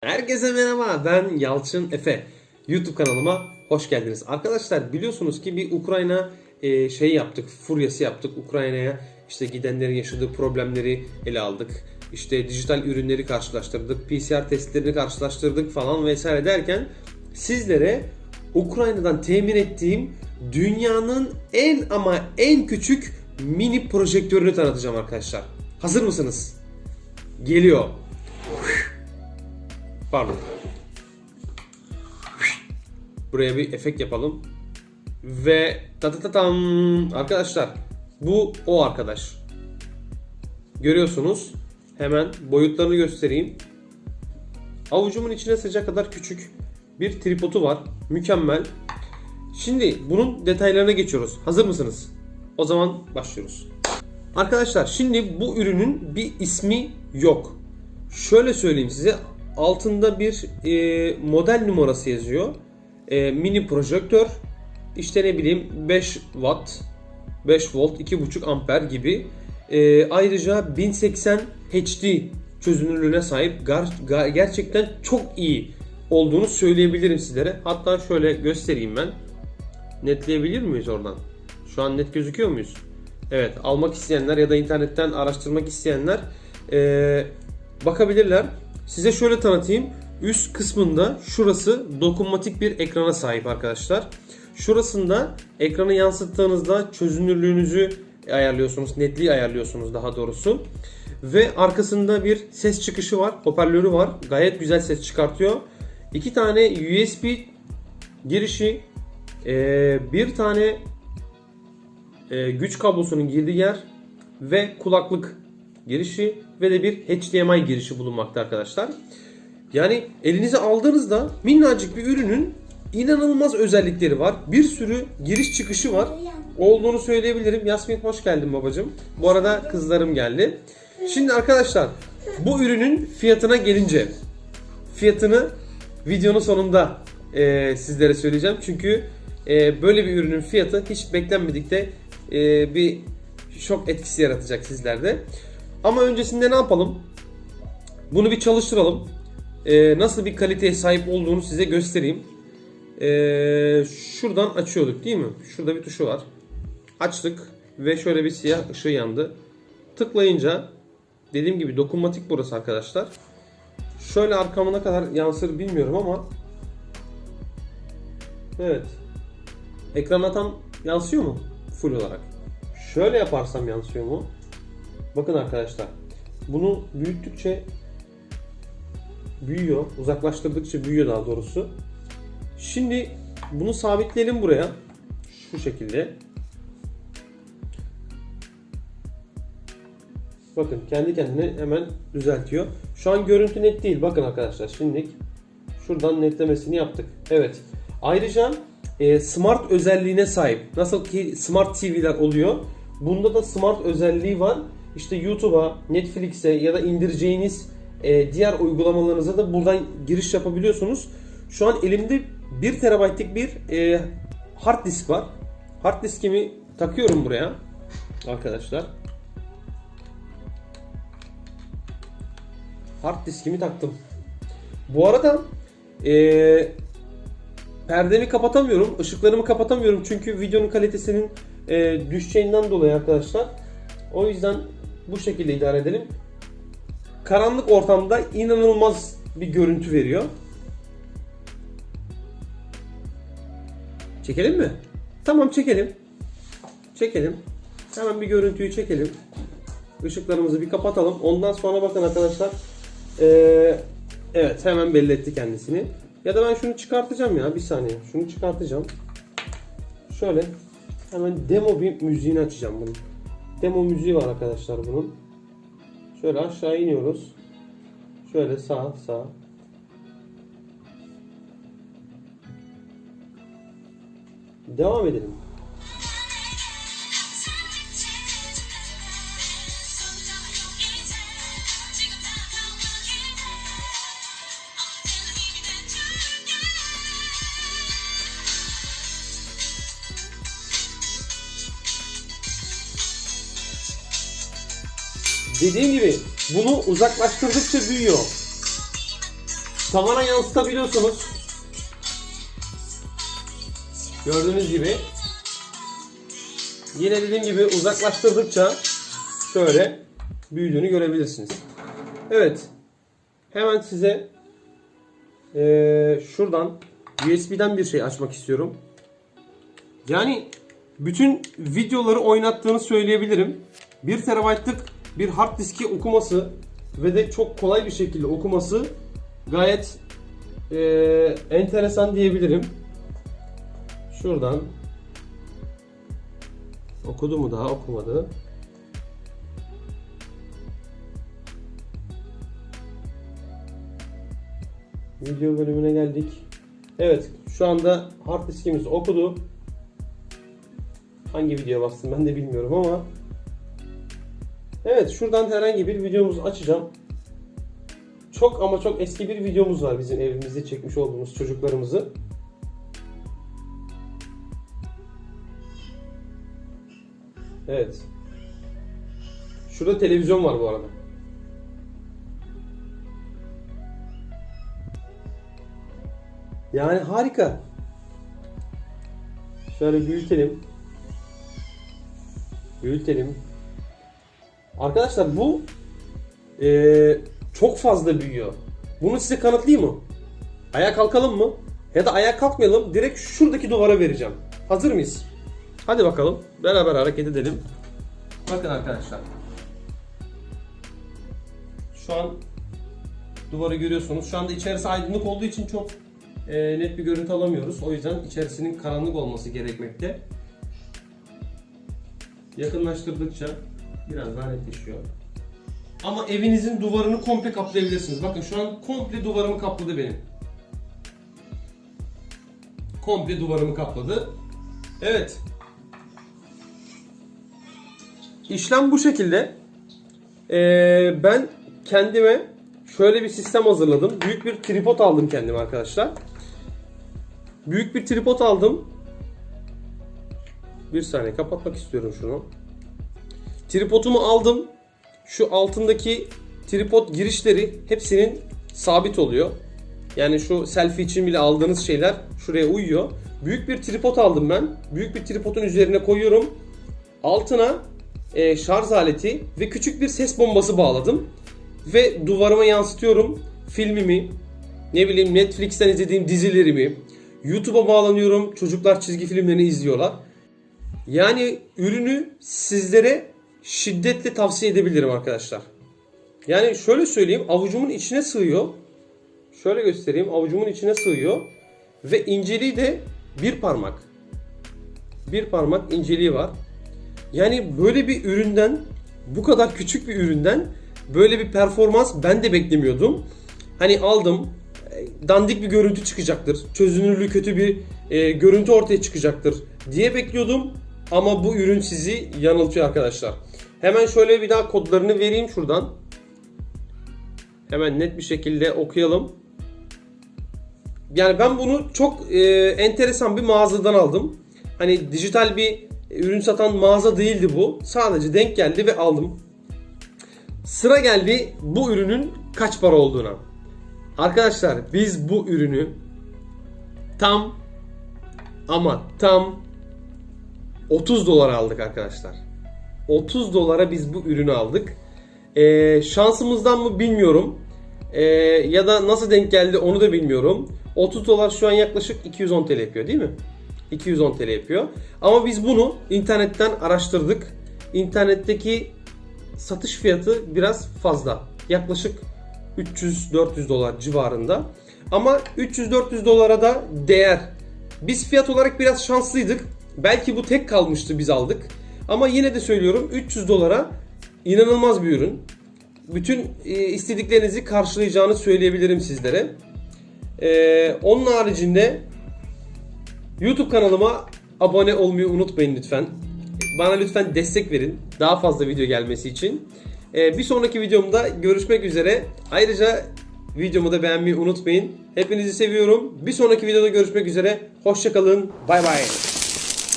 Herkese merhaba ben Yalçın Efe. YouTube kanalıma hoş geldiniz. Arkadaşlar biliyorsunuz ki bir Ukrayna e, şey yaptık, furyası yaptık. Ukrayna'ya işte gidenlerin yaşadığı problemleri ele aldık. İşte dijital ürünleri karşılaştırdık, PCR testlerini karşılaştırdık falan vesaire derken sizlere Ukrayna'dan temin ettiğim dünyanın en ama en küçük mini projektörünü tanıtacağım arkadaşlar. Hazır mısınız? Geliyor. Pardon. Buraya bir efekt yapalım. Ve ta ta ta tam arkadaşlar bu o arkadaş. Görüyorsunuz. Hemen boyutlarını göstereyim. Avucumun içine sığacak kadar küçük bir tripodu var. Mükemmel. Şimdi bunun detaylarına geçiyoruz. Hazır mısınız? O zaman başlıyoruz. Arkadaşlar şimdi bu ürünün bir ismi yok. Şöyle söyleyeyim size. Altında bir e, model numarası yazıyor. E, mini projektör. İşte ne bileyim 5 watt, 5 volt, 2.5 amper gibi. E, ayrıca 1080 HD çözünürlüğüne sahip. Gar- gerçekten çok iyi olduğunu söyleyebilirim sizlere. Hatta şöyle göstereyim ben. Netleyebilir miyiz oradan? Şu an net gözüküyor muyuz? Evet, almak isteyenler ya da internetten araştırmak isteyenler eee, bakabilirler. Size şöyle tanıtayım. Üst kısmında şurası dokunmatik bir ekrana sahip arkadaşlar. Şurasında ekranı yansıttığınızda çözünürlüğünüzü ayarlıyorsunuz, netliği ayarlıyorsunuz daha doğrusu. Ve arkasında bir ses çıkışı var, hoparlörü var. Gayet güzel ses çıkartıyor. İki tane USB girişi, eee, bir tane e, güç kablosunun girdiği yer ve kulaklık girişi ve de bir HDMI girişi bulunmakta arkadaşlar. Yani elinize aldığınızda minnacık bir ürünün inanılmaz özellikleri var. Bir sürü giriş çıkışı var. Olduğunu söyleyebilirim. Yasmin hoş geldin babacığım. Bu arada kızlarım geldi. Şimdi arkadaşlar bu ürünün fiyatına gelince fiyatını videonun sonunda e, sizlere söyleyeceğim. Çünkü e, böyle bir ürünün fiyatı hiç beklenmedik de e, bir şok etkisi yaratacak sizlerde. Ama öncesinde ne yapalım? Bunu bir çalıştıralım. E, nasıl bir kaliteye sahip olduğunu size göstereyim. E, şuradan açıyorduk değil mi? Şurada bir tuşu var. Açtık ve şöyle bir siyah ışığı yandı. Tıklayınca dediğim gibi dokunmatik burası arkadaşlar. Şöyle arkama ne kadar yansır bilmiyorum ama Evet. Ekrana tam yansıyor mu? Full olarak. Şöyle yaparsam yansıyor mu? Bakın arkadaşlar. Bunu büyüttükçe büyüyor. Uzaklaştırdıkça büyüyor daha doğrusu. Şimdi bunu sabitleyelim buraya. Şu şekilde. Bakın kendi kendine hemen düzeltiyor. Şu an görüntü net değil. Bakın arkadaşlar şimdilik şuradan netlemesini yaptık. Evet. Ayrıca e, smart özelliğine sahip. Nasıl ki smart TV'ler oluyor. Bunda da smart özelliği var. İşte YouTube'a, Netflix'e ya da indireceğiniz e, diğer uygulamalarınıza da buradan giriş yapabiliyorsunuz. Şu an elimde 1 TB'lik bir e, hard disk var. Hard diskimi takıyorum buraya arkadaşlar. Hard diskimi taktım. Bu arada e, perdemi kapatamıyorum, ışıklarımı kapatamıyorum çünkü videonun kalitesinin e, düşeceğinden dolayı arkadaşlar. O yüzden bu şekilde idare edelim. Karanlık ortamda inanılmaz bir görüntü veriyor. Çekelim mi? Tamam çekelim. Çekelim. Hemen bir görüntüyü çekelim. Işıklarımızı bir kapatalım. Ondan sonra bakın arkadaşlar. Ee, evet hemen belli etti kendisini. Ya da ben şunu çıkartacağım ya bir saniye. Şunu çıkartacağım. Şöyle hemen demo bir müziğini açacağım bunun. Demo müziği var arkadaşlar bunun. Şöyle aşağı iniyoruz. Şöyle sağ sağ. Devam edelim. Dediğim gibi bunu uzaklaştırdıkça büyüyor. tavana yansıtabiliyorsunuz. Gördüğünüz gibi. Yine dediğim gibi uzaklaştırdıkça şöyle büyüdüğünü görebilirsiniz. Evet. Hemen size eee, şuradan USB'den bir şey açmak istiyorum. Yani bütün videoları oynattığını söyleyebilirim. 1 TB'lık bir hard diski okuması ve de çok kolay bir şekilde okuması gayet eee, enteresan diyebilirim. Şuradan okudu mu daha okumadı. Video bölümüne geldik. Evet, şu anda hard diskimiz okudu. Hangi video bastım ben de bilmiyorum ama Evet, şuradan herhangi bir videomuzu açacağım. Çok ama çok eski bir videomuz var bizim evimizde çekmiş olduğumuz çocuklarımızı. Evet. Şurada televizyon var bu arada. Yani harika. Şöyle büyütelim. Büyütelim. Arkadaşlar bu eee, çok fazla büyüyor. Bunu size kanıtlayayım mı? Ayağa kalkalım mı? Ya da ayağa kalkmayalım. Direkt şuradaki duvara vereceğim. Hazır mıyız? Hadi bakalım. Beraber hareket edelim. Bakın arkadaşlar. Şu an duvarı görüyorsunuz. Şu anda içerisi aydınlık olduğu için çok e, net bir görüntü alamıyoruz. O yüzden içerisinin karanlık olması gerekmekte. Yakınlaştırdıkça biraz daha netleşiyor. Ama evinizin duvarını komple kaplayabilirsiniz. Bakın şu an komple duvarımı kapladı benim. Komple duvarımı kapladı. Evet. İşlem bu şekilde. Ee, ben kendime şöyle bir sistem hazırladım. Büyük bir tripod aldım kendime arkadaşlar. Büyük bir tripod aldım. Bir saniye kapatmak istiyorum şunu. Tripodumu aldım. Şu altındaki tripod girişleri hepsinin sabit oluyor. Yani şu selfie için bile aldığınız şeyler şuraya uyuyor. Büyük bir tripod aldım ben. Büyük bir tripodun üzerine koyuyorum. Altına e, şarj aleti ve küçük bir ses bombası bağladım. Ve duvarıma yansıtıyorum filmimi, ne bileyim Netflix'ten izlediğim dizilerimi, YouTube'a bağlanıyorum, çocuklar çizgi filmlerini izliyorlar. Yani ürünü sizlere şiddetle tavsiye edebilirim arkadaşlar. Yani şöyle söyleyeyim avucumun içine sığıyor. Şöyle göstereyim avucumun içine sığıyor. Ve inceliği de bir parmak. Bir parmak inceliği var. Yani böyle bir üründen bu kadar küçük bir üründen böyle bir performans ben de beklemiyordum. Hani aldım dandik bir görüntü çıkacaktır. Çözünürlüğü kötü bir e, görüntü ortaya çıkacaktır diye bekliyordum. Ama bu ürün sizi yanıltıyor arkadaşlar. Hemen şöyle bir daha kodlarını vereyim şuradan. Hemen net bir şekilde okuyalım. Yani ben bunu çok e, enteresan bir mağazadan aldım. Hani dijital bir ürün satan mağaza değildi bu. Sadece denk geldi ve aldım. Sıra geldi bu ürünün kaç para olduğuna. Arkadaşlar biz bu ürünü tam ama tam 30 dolara aldık arkadaşlar. 30 dolara biz bu ürünü aldık. Ee, şansımızdan mı bilmiyorum. Ee, ya da nasıl denk geldi onu da bilmiyorum. 30 dolar şu an yaklaşık 210 TL yapıyor değil mi? 210 TL yapıyor. Ama biz bunu internetten araştırdık. İnternetteki satış fiyatı biraz fazla. Yaklaşık 300-400 dolar civarında. Ama 300-400 dolara da değer. Biz fiyat olarak biraz şanslıydık. Belki bu tek kalmıştı biz aldık. Ama yine de söylüyorum 300 dolara inanılmaz bir ürün. Bütün e, istediklerinizi karşılayacağını söyleyebilirim sizlere. Ee, onun haricinde YouTube kanalıma abone olmayı unutmayın lütfen. Bana lütfen destek verin. Daha fazla video gelmesi için. Ee, bir sonraki videomda görüşmek üzere. Ayrıca videomu da beğenmeyi unutmayın. Hepinizi seviyorum. Bir sonraki videoda görüşmek üzere. Hoşçakalın. Bay bay.